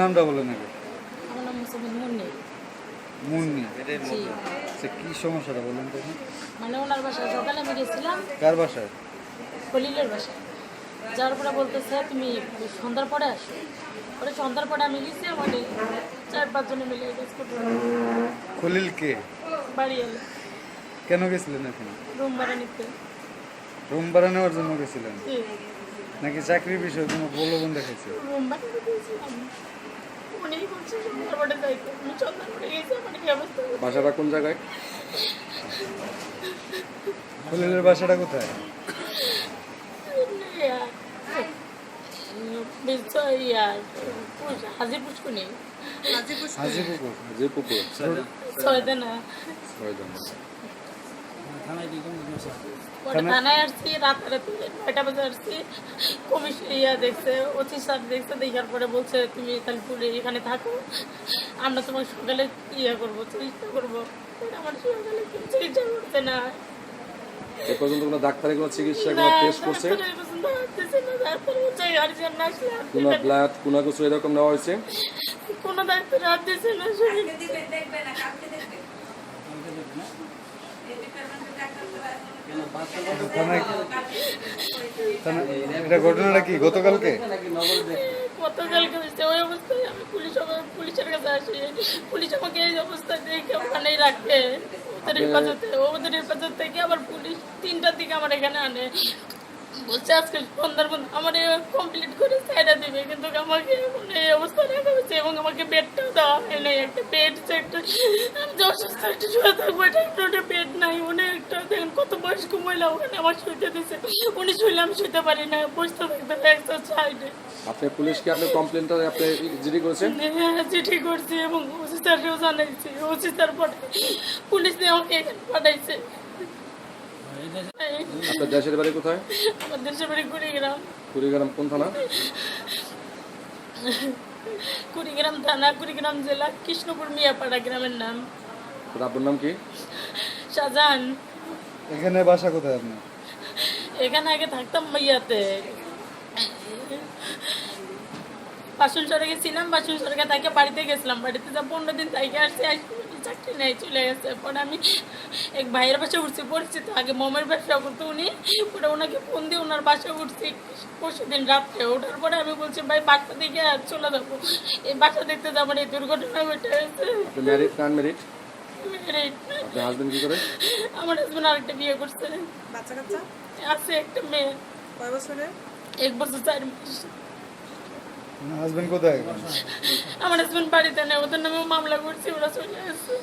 নামটা বলেন আগে আমার নাম মুসাফির মুন্নি মুন্নি। জি। আচ্ছা কি সমস্যাটা বলেন তো মানে ওনার বাসায় সকালে আমি গেছিলাম। কার বাসায়? খলিলের বাসায়। যাওয়ার পরে বলতেছে তুমি সন্ধ্যার পরে আসো। পরে সন্ধ্যার পরে আমি গেছি আমাদের চার পাঁচজনে মিলে কাজ খলিল কে? বাড়ি এলো। কেন গেছিলেন এখানে? রুম ভাড়া নিতে। রুম ভাড়া নেওয়ার জন্য গেছিলেন? নাকি চাকরির বিষয়ে কোনো প্রলোভন দেখাইছে? রুম ভাড়া সন্ধ্যার পরে যাইতে আমি সন্ধ্যার পরে গেছি আমার কি অবস্থা বাসাটা কোন জায়গায় খলিলের বাসাটা কোথায় বিশ্বয় ইয়া, পুষ- হাজি পুষ্কুনি হাজিপুকুর যে পুকুর ছয়তে না ছয়জন পরে থানায় আসছি রাতারাতি নয়টা বাজে আসছি। কমিশন ইয়া দেখছে ওসি স্যার দেখছে দেখার পরে বলছে তুমি পুরে এখানে থাকো। আমরা তোমাকে সকালে ইয়ে করব চিকিৎসা করব। আমার সকালে চিকিৎসা করতে না। এ পর্যন্ত কোনো ডাক্তারি কোনো চিকিৎসা কোনো টেস্ট করছে? কোনো ব্লাড কোনো কিছু এরকম নেওয়া হয়েছে? কোনো ডাক্তার হাত না? এটা ঘটনাটা কি, গতকালকে? গতকালকে হয়েছে, ওই অবস্থায় আমি পুলিশ পুলিশের কাছে আসি। পুলিশ আমাকে এই অবস্থায় দেখে ওখানেই রাখে ওদের হেফাজতে, ওদের হেফাজত থেকে আবার পুলিশ তিনটার দিকে আমার এখানে আনে। বলছে, আজকে সন্ধ্যার মধ্যে আমার কমপ্লিট করে সাইডা দিবে, কিন্তু আমাকে এখন এই অবস্থায় রাখা হয়েছে এবং আমাকে বেডটাও দেওয়া হয় নাই। একটা বেড একটা আমি যে অসুস্থ, একটা শুয়ে থাকব, এটা বয়স্ক মহিলা ওখানে আমার শুইতে দিছে। উনি শুইলে আমি শুইতে পারি না বসতে থাকতে হয় একটা সাইডে। আপনি পুলিশকে আপনি কমপ্লেনটা আপনি জিডি করেছেন হ্যাঁ চিঠি করছি এবং ওসি স্যারকেও জানাইছি। ওসি স্যার পাঠাই পুলিশ দিয়ে আমাকে এখানে পাঠাইছে। আপনার দেশের বাড়ি কোথায়? আমার দেশের বাড়ি কুড়িগ্রাম। কুড়িগ্রাম কোন থানা? কুড়িগ্রাম থানা কুড়িগ্রাম জেলা কৃষ্ণপুর মিয়াপাড়া গ্রামের নাম। আপনার নাম কি? শাহজাহান। এখানে বাসা কোথায় আপনার? এখানে আগে থাকতাম মাইয়াতে। বাসন সরে গেছিলাম বাসন সরকে তাকে বাড়িতে গেছিলাম। বাড়িতে যা পনেরো দিন তাইকে আসছি চাকরি নেই চলে গেছে। পরে আমি এক ভাইয়ের বাসায় উঠছি পরিচিত। আগে মোমের ব্যবসা করতো উনি পরে ওনাকে ফোন দিয়ে ওনার বাসায় উঠছি। পরশু দিন রাত্রে ওঠার পরে আমি বলছি ভাই বাসা দেখে আর চলে যাব। এই বাসা দেখতে যাব এই দুর্ঘটনা ঘটে গেছে। আপনার হাজবেন্ড কি করে? আমার হাজবেন্ড আরেকটা বিয়ে করছে। বাচ্চা কাচ্চা আছে একটা মেয়ে। কয় বছরের? এক বছর চার মাস। হাজবেন্ড কোথায় আমার হাজবেন্ড বাড়িতে নেই ওদের নামে মামলা করছি ওরা চলে আসছে